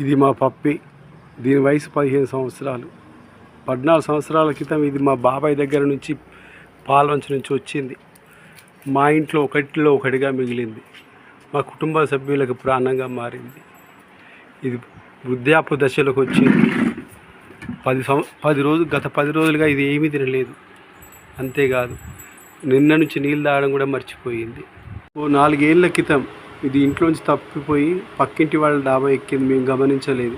ఇది మా పప్పి. దీని వయసు పదిహేను సంవత్సరాలు. పద్నాలుగు సంవత్సరాల క్రితం ఇది మా బాబాయ్ దగ్గర నుంచి పాల్వంచ నుంచి వచ్చింది. మా ఇంట్లో ఒకటిలో ఒకటిగా మిగిలింది. మా కుటుంబ సభ్యులకు ప్రాణంగా మారింది. ఇది వృద్ధాప్య దశలోకి వచ్చింది. పది సం పది రోజులు గత పది రోజులుగా ఇది ఏమీ తినలేదు. అంతేకాదు నిన్న నుంచి నీళ్ళు తాగడం కూడా మర్చిపోయింది. ఓ నాలుగేళ్ళ క్రితం ఇది ఇంట్లోంచి తప్పిపోయి పక్కింటి వాళ్ళ డాబా ఎక్కింది. మేము గమనించలేదు.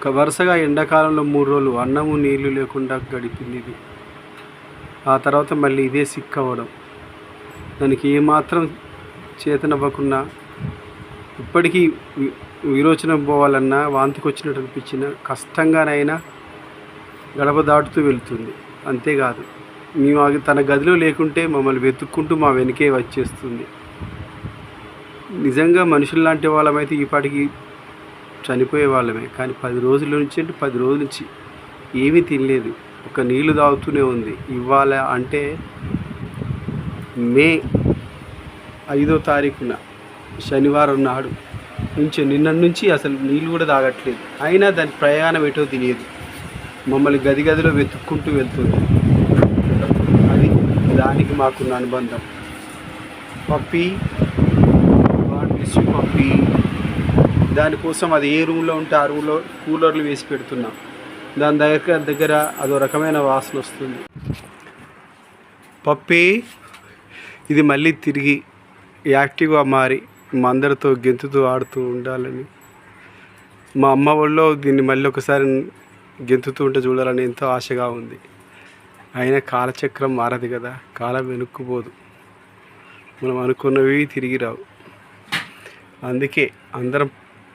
ఒక వరుసగా ఎండాకాలంలో మూడు రోజులు అన్నము నీళ్ళు లేకుండా గడిపింది ఇది. ఆ తర్వాత మళ్ళీ ఇదే సిక్ అవ్వడం. దానికి ఏమాత్రం చేతనవ్వకుండా ఇప్పటికీ విరోచన విరోచనం పోవాలన్నా వాంతికి వచ్చినట్టు అనిపించిన కష్టంగానైనా గడప దాటుతూ వెళ్తుంది. అంతేకాదు మేము ఆ- తన గదిలో లేకుంటే మమ్మల్ని వెతుక్కుంటూ మా వెనకే వచ్చేస్తుంది. నిజంగా మనుషులు లాంటి వాళ్ళమైతే ఇప్పటికీ చనిపోయే వాళ్ళమే. కానీ పది రోజుల నుంచి అంటే పది రోజుల నుంచి ఏమీ తినలేదు. ఒక నీళ్ళు తాగుతూనే ఉంది. ఇవాళ అంటే మే ఐదో తారీఖున శనివారం నాడు నుంచి నిన్న నుంచి అసలు నీళ్ళు కూడా తాగట్లేదు. అయినా దాని ప్రయాణం ఎటో తెలియదు. మమ్మల్ని గది గదిలో వెతుక్కుంటూ వెళ్తుంది. అది దానికి మాకున్న అనుబంధం. పప్పి గాడ్ పప్పి దానికోసం అది ఏ రూమ్లో ఉంటే ఆ రూమ్లో కూలర్లు వేసి పెడుతున్నాం. దాని దగ్గర దగ్గర అదో రకమైన వాసన వస్తుంది. పప్పి ఇది మళ్ళీ తిరిగి యాక్టివ్గా మారి మా అందరితో గెంతుతూ ఆడుతూ ఉండాలని. మా అమ్మ వాళ్ళు దీన్ని మళ్ళీ ఒకసారి గెంతుతూ ఉంటే చూడాలని ఎంతో ఆశగా ఉంది. అయినా కాలచక్రం మారదు కదా కాలం వెనుక్కుపోదు. మనం అనుకున్నవి తిరిగి రావు. అందుకే అందరం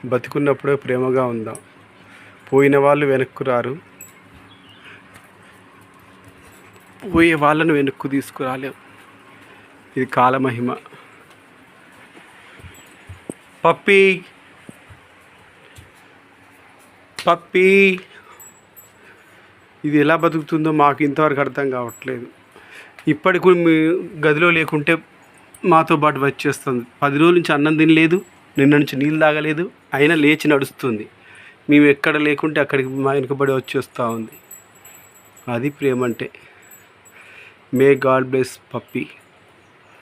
బతికున్నప్పుడే ప్రేమగా ఉందాం. పోయిన వాళ్ళు వెనక్కు రారు. పోయే వాళ్ళను వెనక్కు తీసుకురాలేం. ఇది కాలమహిమ పప్పి. పప్పి. ఇది ఎలా బతుకుతుందో మాకు ఇంతవరకు అర్థం కావట్లేదు. ఇప్పటికి మీ గదిలో లేకుంటే మాతో పాటు వచ్చేస్తుంది. పది రోజుల నుంచి అన్నం తినలేదు. నిన్న నుంచి నీళ్ళు తాగలేదు అయినా లేచి నడుస్తుంది. మేము ఎక్కడ లేకుంటే అక్కడికి మా వెనుకబడి వచ్చేస్తూ ఉంది. అది ప్రేమ అంటే మే గాడ్ బ్లెస్ పప్పి